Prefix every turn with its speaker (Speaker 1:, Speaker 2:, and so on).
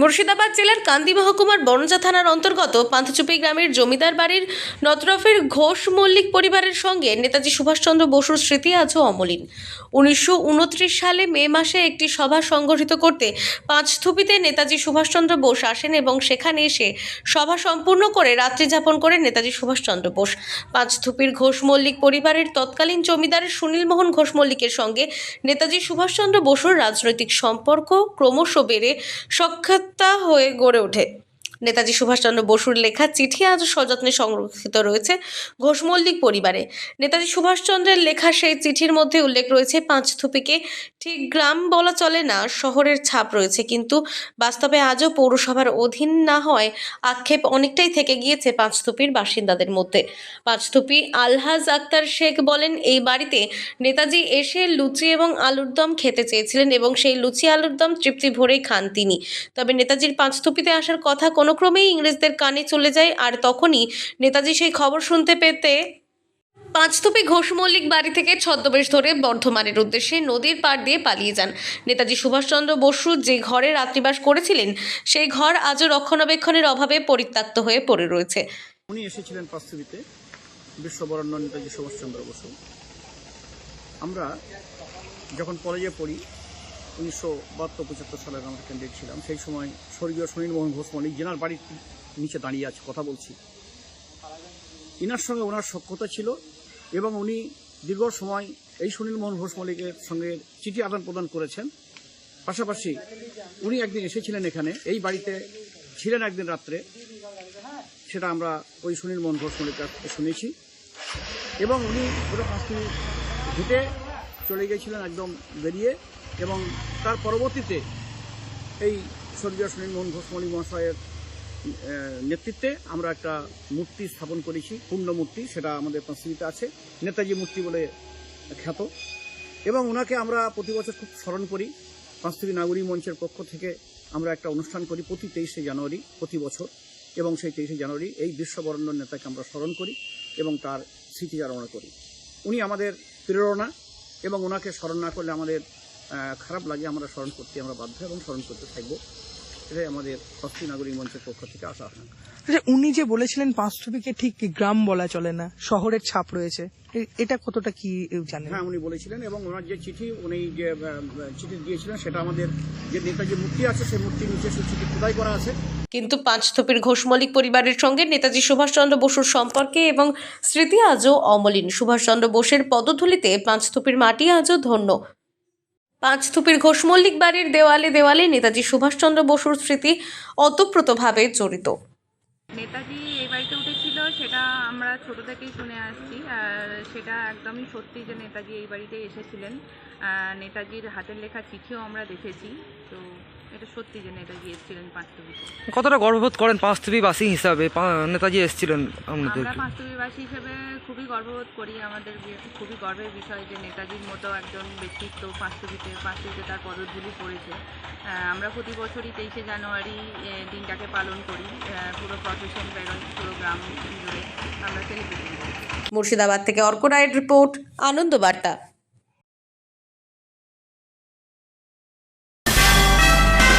Speaker 1: মুর্শিদাবাদ জেলার কান্দি মহকুমার বনজা থানার অন্তর্গত পান্থচুপি গ্রামের জমিদার বাড়ির নতরফের ঘোষ মল্লিক পরিবারের সঙ্গে নেতাজি সুভাষচন্দ্র বসুর স্মৃতি আজও অমলিন। উনিশশো উনত্রিশ সালে মে মাসে একটি সভা সংগঠিত করতে পাঁচথুপিতে নেতাজি সুভাষচন্দ্র বোস আসেন এবং সেখানে এসে সভা সম্পূর্ণ করে রাত্রি যাপন করেন নেতাজি সুভাষচন্দ্র বোস। পাঁচথুপির ঘোষ মল্লিক পরিবারের তৎকালীন জমিদার সুনীল মোহন ঘোষ মল্লিকের সঙ্গে নেতাজি সুভাষচন্দ্র বসুর রাজনৈতিক সম্পর্ক ক্রমশ বেড়ে সখ্যাতা হয়ে গড়ে ওঠে। নেতাজি সুভাষচন্দ্র বসুর লেখা চিঠি আজও সযত্নে সংরক্ষিত রয়েছে ঘোষ মল্লিক পরিবারে। নেতাজি সুভাষচন্দ্রের লেখা সেই চিঠির মধ্যে উল্লেখ রয়েছে পাঁচথুপিকে ঠিক গ্রাম বলা চলে না, শহরের ছাপ রয়েছে। কিন্তু বাস্তবে আজও পৌরসভার অধীন না হয় আক্ষেপ অনেকটাই থেকে গিয়েছে পাঁচথুপির বাসিন্দাদের মধ্যে। পাঁচথুপি আলহাজ আক্তার শেখ বলেন, এই বাড়িতে নেতাজি এসে লুচি এবং আলুর দম খেতে চেয়েছিলেন এবং সেই লুচি আলুর দম তৃপ্তি ভরেই খান তিনি। তবে নেতাজির পাঁচথুপিতে আসার কথা কোনো ক্রমেই ইংরেজদের কানে চলে যায় আর তখনই নেতাজি সেই খবর শুনতে পেতে পাঁচতুপি ঘোষ মল্লিক বাড়ি থেকে ছদ্মবেশ ধরে বর্ধমানের উদ্দেশ্যে নদীর পাড় দিয়ে পালিয়ে যান। নেতাজি সুভাষচন্দ্র বসু যে ঘরে রাত্রিবাস করেছিলেন, সেই ঘর আজও রক্ষণাবেক্ষণের অভাবে পরিত্যক্ত হয়ে পড়ে রয়েছে।
Speaker 2: উনি এসেছিলেন পাঁচথিবিতে বিশ্ববরণ্য নেতাজি সুভাষচন্দ্র বসু। আমরা যখন কলেজে পড়ি উনিশশো বাহাত্তর পঁচাত্তর সালের আমরা ক্যান্ডিডেট ছিলাম। সেই সময় স্বর্গীয় সুনীল মোহন ঘোষ মল্লিক জেনার বাড়ির নিচে দাঁড়িয়ে আছে, কথা বলছি। ইনার সঙ্গে ওনার সখ্যতা ছিল এবং উনি দীর্ঘ সময় এই সুনীল মোহন ঘোষ মল্লিকের সঙ্গে চিঠি আদান প্রদান করেছেন। পাশাপাশি উনি একদিন এসেছিলেন এখানে, এই বাড়িতে ছিলেন একদিন রাত্রে। সেটা আমরা ওই সুনীল মোহন ঘোষ মল্লিক শুনেছি। এবং উনি পুরো পাঁচটি হেঁটে চলে গিয়েছিলেন একদম বেরিয়ে। এবং তার পরবর্তীতে এই স্বর্গীয় সুনীল মোহন ঘোষ মল্লিক মহাশয়ের নেতৃত্বে আমরা একটা মূর্তি স্থাপন করেছি পূর্ণ মূর্তি, সেটা আমাদের পাঁচটিতে আছে, নেতাজি মূর্তি বলে খ্যাত। এবং ওনাকে আমরা প্রতি বছর খুব স্মরণ করি। পাঁচটি নাগরিক মঞ্চের পক্ষ থেকে আমরা একটা অনুষ্ঠান করি প্রতি তেইশে জানুয়ারি, প্রতি বছর। এবং সেই তেইশে জানুয়ারি এই বিশ্ববরণ্য নেতাকে আমরা স্মরণ করি এবং তার স্মৃতিচারণা করি। উনি আমাদের প্রেরণা এবং ওনাকে স্মরণ না করলে আমাদের খারাপ লাগে আমরা স্মরণ করতে আমরা বাধ্য এবং স্মরণ করতে থাকব। এটাই আমাদের পাঁচটি নাগরিক মঞ্চের পক্ষ থেকে আসা
Speaker 3: আচ্ছা উনি যে বলেছিলেন পাঁচটুপিকে ঠিক গ্রাম বলা চলে না শহরের ছাপ রয়েছে এটা কতটা কি জানেন?
Speaker 2: হ্যাঁ উনি বলেছিলেন এবং ওনার যে চিঠি উনি যে চিঠি দিয়েছিলেন সেটা আমাদের যে নেতাজি মূর্তি আছে সেই মূর্তির নিচে সেই চিঠি খোদাই করা আছে।
Speaker 1: কিন্তু পাঁচথুপির ঘোষ মল্লিক পরিবারের সঙ্গে নেতাজি সুভাষচন্দ্র বসুর সম্পর্কে এবং স্মৃতি আজও অমলিন। সুভাষচন্দ্র বোসের পদধূলিতে পাঁচথুপির মাটি আজও ধন্য। পাঁচথুপির ঘোষ মল্লিক বাড়ির দেওয়ালে দেওয়ালে নেতাজি সুভাষচন্দ্র বসুর স্মৃতি অতপ্রতভাবে জড়িত।
Speaker 4: নেতাজি এই বাড়িতে উঠেছিল, সেটা আমরা ছোট থেকেই শুনে আসছি। আর সেটা একদমই সত্যি যে নেতাজি এই বাড়িতে এসেছিলেন। নেতাজির হাতের লেখা চিঠিও আমরা দেখেছি। তো এটা সত্যি যে নেতাজি এসেছিলেন পাঁচটুবিতে
Speaker 5: কতটা গর্ববোধ করেন পাঁচথিবিবাসী হিসাবে? পা- নেতাজি এসেছিলেন আপনাদের
Speaker 4: আমরা পাঁচটুবিবাসী হিসেবে খুবই গর্ববোধ করি আমাদের খুবই গর্বের বিষয় যে নেতাজির মতো একজন ব্যক্তিত্ব পাঁচটুবিতে পাঁচটুবিতে তার পদধূলি পড়েছে। আমরা প্রতি বছরই তেইশে জানুয়ারি দিনটাকে পালন করি। পুরো প্রফেশন বেরোয় পুরো গ্রাম জুড়ে আমরা সেলিব্রেশন করি।
Speaker 1: মুর্শিদাবাদ থেকে অর্ক রায়ের রিপোর্ট আনন্দ বার্তা